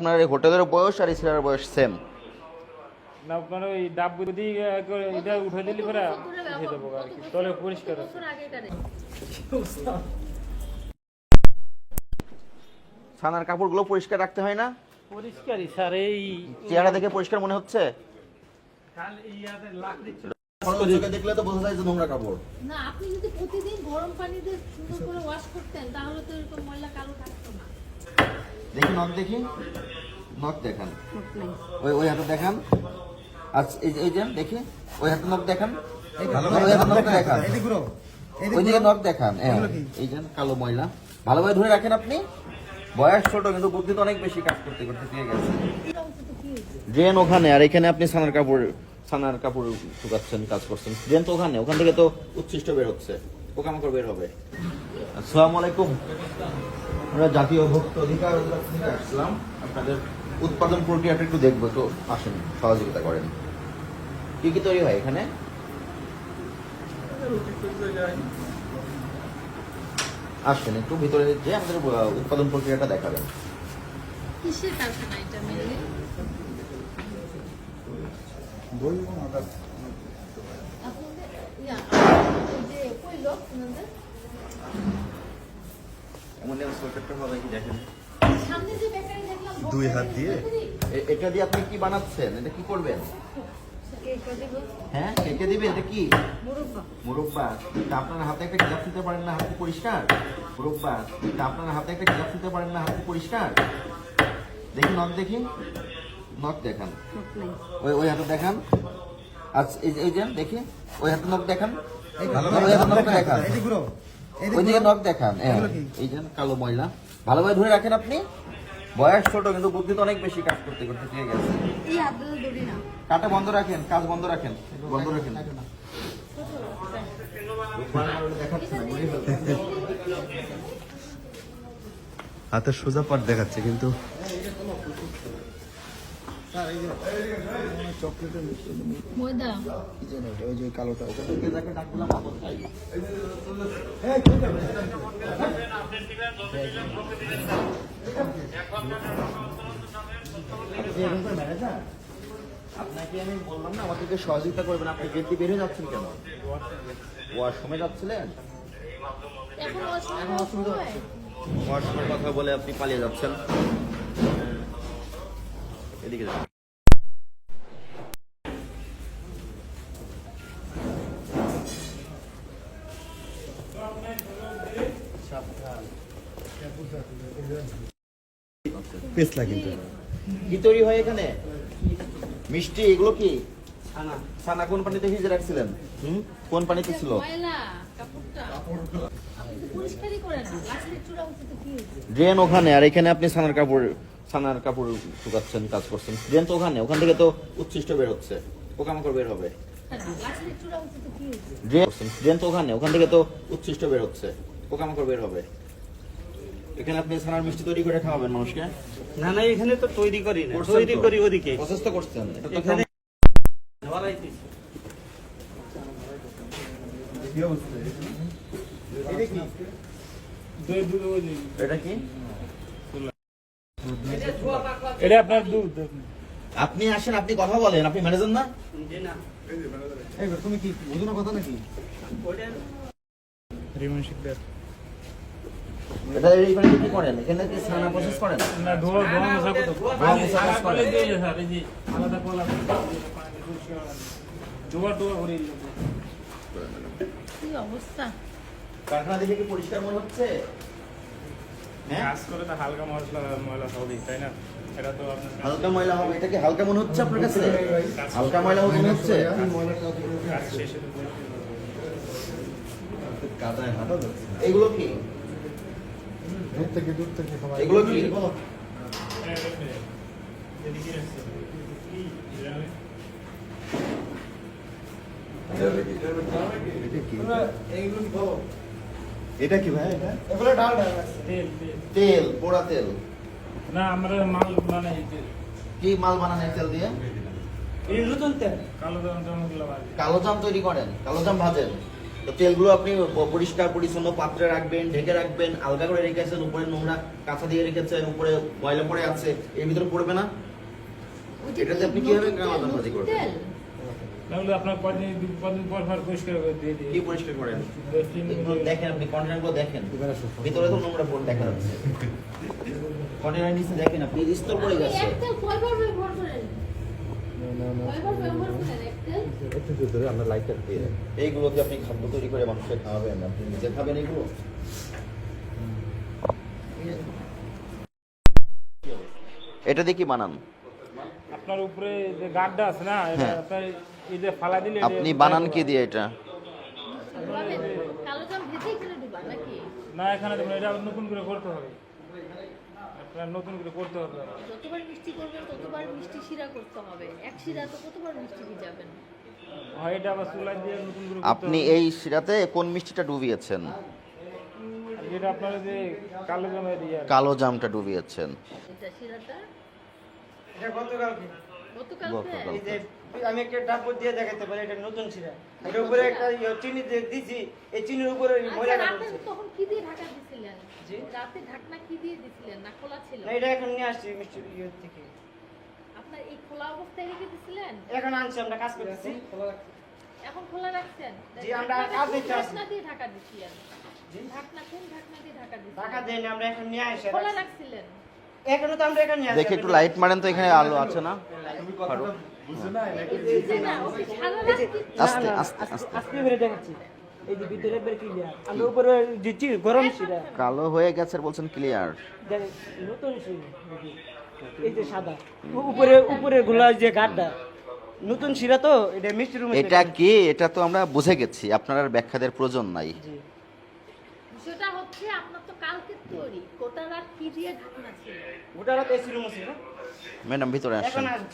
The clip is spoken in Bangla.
আপনার এই হোটেলের বয়স আর এই ছেলের বয়স সেম না আপনার ওই ডাব বুদ্ধি করে এটা উঠে দিলি করে উঠে দেবো আর কি। তলে পরিষ্কার। ছানার কাপড়গুলো পরিষ্কার রাখতে হয় না? পরিষ্কারই স্যার এই চেহারা দেখে পরিষ্কার মনে হচ্ছে। দেখলে তো বোঝা যায় যে নোংরা কাপড়। না আপনি যদি প্রতিদিন গরম পানি দিয়ে সুন্দর করে ওয়াশ করতেন তাহলে তো এরকম ময়লা কালো থাকতো না। দেখি নখ দেখি? নখ দেখান। ওই ওই হাতে দেখান। আর এই এই যে দেখি। ওই হাতে নখ দেখান। ওই হাতে নখ দেখান। ওই নখ দেখান। হ্যাঁ, এই যে কালো ময়লা। ভালোভাবে ধরে রাখেন আপনি। বয়স ছোট কিন্তু বুদ্ধি তো অনেক বেশি কাজ করতে করতে পেয়ে গেছে। এটা হচ্ছে তো কি হয়েছে? ড্রেন ওখানে আর এখানে আপনি সানার কাপড় সানার কাপড় শুকাচ্ছেন কাজ করছেন। ড্রেন তো ওখানে ওখান থেকে তো উচ্ছিষ্ট বের হচ্ছে। পোকামাকড় বের হবে। আসসালামু আলাইকুম। আমরা জাতীয় ভোক্তা অধিকার থেকে আসলাম। আপনাদের উৎপাদন প্রক্রিয়াটা একটু দেখব তো আসেন সহযোগিতা করেন। কি কি তৈরি হয় এখানে? আসেন একটু ভিতরে যে আমাদের উৎপাদন প্রক্রিয়াটা দেখাবেন। কিসের কারখানা এটা মেনলি আপনাদের ইয়া যে কই লোক আপনাদের? হবে কি দেখেন। দুই হাত দিয়ে? এটা দিয়ে আপনি কি বানাচ্ছেন? এটা কি করবেন? হ্যাঁ এটা কি? মুরব্বা। মুরব্বা। তা আপনার হাতে একটা দিতে পারেন না হাতে পরিষ্কার? মুরব্বা। তা আপনার হাতে একটা দিতে পারেন না হাতে পরিষ্কার? দেখি নখ দেখি। নখ দেখান। ওই ওই হাতে দেখান। আর এই যে- এই যে দেখি। ওই হাতে নখ দেখান। ওই হাতে নখ দেখান। ওই দিকে নখ দেখান হ্যাঁ। এই যে কালো ময়লা। ভালোভাবে ধরে রাখেন আপনি। বয়স ছোট কিন্তু বুদ্ধি তো অনেক বেশি কাজ করতে করতে পেয়ে গেছে। এই হাতগুলো দড়ি না। কাটা বন্ধ রাখেন কাজ বন্ধ রাখেন বন্ধ রাখেন। হাতের সোজা পাট দেখাচ্ছে কিন্তু ময়দা? খাই। আপনি এখানকার আপনাকে আমি বললাম না আমাদেরকে সহযোগিতা করবেন। আপনি গেট দিয়ে বের হয়ে যাচ্ছেন কেন? ওয়াশরুমে যাচ্ছিলেন? ওয়াশরুমের কথা বলে আপনি পালিয়ে যাচ্ছেন। এদিকে কিন্তু। কি তৈরি হয় এখানে? মিষ্টি এগুলো কি? ছানা। কোন পানিতে ভিজে রাখছিলেন? হুম? কোন পানিতে ছিল? ড্রেন ওখানে আর এখানে আপনি ছানার কাপড় ছানার কাপড় শুকাচ্ছেন কাজ করছেন। ড্রেন তো ওখানে ওখান থেকে তো উচ্ছিষ্ট বের হচ্ছে। পোকামাকড় বের হবে। তো ড্রেন ড্রেন তো ওখানে ওখান থেকে তো উচ্ছিষ্ট বের হচ্ছে। পোকামাকড় বের হবে। এখানে আপনি ছানার মিষ্টি তৈরি করে খাওয়াবেন মানুষকে? না না এখানে তো তৈরি করি না। তৈরি করি ওদিকে। প্রসেস তো করছেন? এখানে এটা কি? এটা আপনার দুধ আপনি আসেন আপনি কথা বলেন। আপনি ম্যানেজার না? তুমি কি বুঝো না কথা নাকি? রিমন শিকদার। এটা এইখানে কি করেন? এখানে কি ছানা প্রসেস করেন? না ধোয়া ধোয়া মশা কত ধোয়া মোছা কাজ করে। পানি দিয়ে স্যার এই যে আলাদা কলা ধোয়া ধোয়া ভরে কি অবস্থা? কারখানা দেখে কি পরিষ্কার মনে হচ্ছে? হ্যাঁ? কাজ করে তো হালকা মশলা ময়লা হবে তাই না? হালকা ময়লা হবে। এটা কি হালকা মনে হচ্ছে আপনার কাছে? হালকা ময়লা হবে মনে হচ্ছে? এগুলো কি? দূর থেকে দূর থেকে এগুলো কি? এটা কি? ভাই? এটা? তেল তেল। তেল পোড়া তেল। না আমরা মাল বানাই কি মাল বানান এই তেল দিয়ে? এই নতুন তেল। কালো জাম কালো জাম তৈরি করেন কালো জাম ভাজেন। তো তেলগুলো আপনি পরিষ্কার পরিচ্ছন্ন পাত্রে রাখবেন ঢেকে রাখবেন আলগা করে রেখেছেন উপরে নোংরা কাঁচা দিয়ে রেখেছেন উপরে ময়লা পড়ে আছে এর ভিতরে পড়বে না? ওই এটাতে আপনি কীভাবে কামাতাম করবেন? তেল। নাহলে আপনার কদিন কদিন পর পর পরিষ্কার করে দিয়ে দিই। কি পরিষ্কার করেন? দেখেন আপনি কন্টেনারগুলো দেখেন। ভিতরে তো নোংরা পড়ে দেখা যাচ্ছে। কন্টেনার নিচে দেখেন আপনি স্তর পড়ে গেছে। দিয়ে এইগুলোকে আপনি খাদ্য তৈরি করে মানুষকে খাওয়াবেন আপনি নিজে খাবেন এগুলো। এটা দিয়ে কি বানান? আপনার উপরে যে গাড্ডা আছে না এটা হ্যাঁ। আপনার এই যে ফালা দিলে আপনি বানান কি দিয়ে এটা? কালো ভেজেই খেলে ডুবা নাকি? না এখানে দেবেন এটা নতুন করে করতে হবে। আপনার নতুন করে করতে হবে যতবার মিষ্টি করবেন ততবার মিষ্টি শিরা করতে হবে। এক শিরা তো কতবার মিষ্টি ভিজাবেন হয় এটা আবার চুলা দিয়ে নতুন করে আপনি এই শিরাতে কোন মিষ্টিটা ডুবিয়েছেন? যেটা আপনার যে কালো জামের ইয়ে। কালো জামটা ডুবিয়েছেন। এটা শিরাটা এটা গতকালকে। গতকাল গতকাল। এই যে আমি একটা ডাব্বু দিয়ে দেখাতে পারি এটা নতুন ছিলা। এটার উপরে একটা ইয়ে চিনি দিছি এই চিনির উপরে আচ্ছা, ময়লাটা পড়ছে তখন কি দিয়ে ঢাকা দিছিলেন? জি? রাতে ঢাকনা কি দিয়ে দিছিলেন? না খোলা ছিল? না এটা এখন নিয়ে আসছি মিষ্টি ইয়ে থেকে। আপনার এই খোলা অবস্থায় রেখে দিছিলেন? এখন আনছি আমরা কাজ করতেছি। এখন খোলা রাখছেন? জি, আমরা কাজ কোন আসছি। ঢাকনা দিয়ে ঢাকা দিছিলেন? ঢাকনা কোন ঢাকনা দিয়ে ঢাকা দিছিলেন? টাকা দেয়নি আমরা এখন নিয়ে আসি খোলা রাখছিলেন? এখনও তো আমরা এখানে দেখে একটু লাইট মারেন তো এখানে আলো আছে না? আস্তে আস্তে আস্তে। আজকে দেখাচ্ছি। এই যে ভিতরে বের ক্লিয়ার আমরা উপরে গরম শিরা। কালো হয়ে গেছে বলছেন ক্লিয়ার দেখ, নতুন এই যে সাদা। উপরে উপরে গুলা যে গাড্ডা নতুন শিরা তো এটা মিষ্টি রুমে এটা কি? এটা তো আমরা বুঝে গেছি। আপনার আর ব্যাখ্যাদের প্রয়োজন নাই। জি। বিষয়টা হচ্ছে আপনার ম্যাডাম ভিতরে আসেন।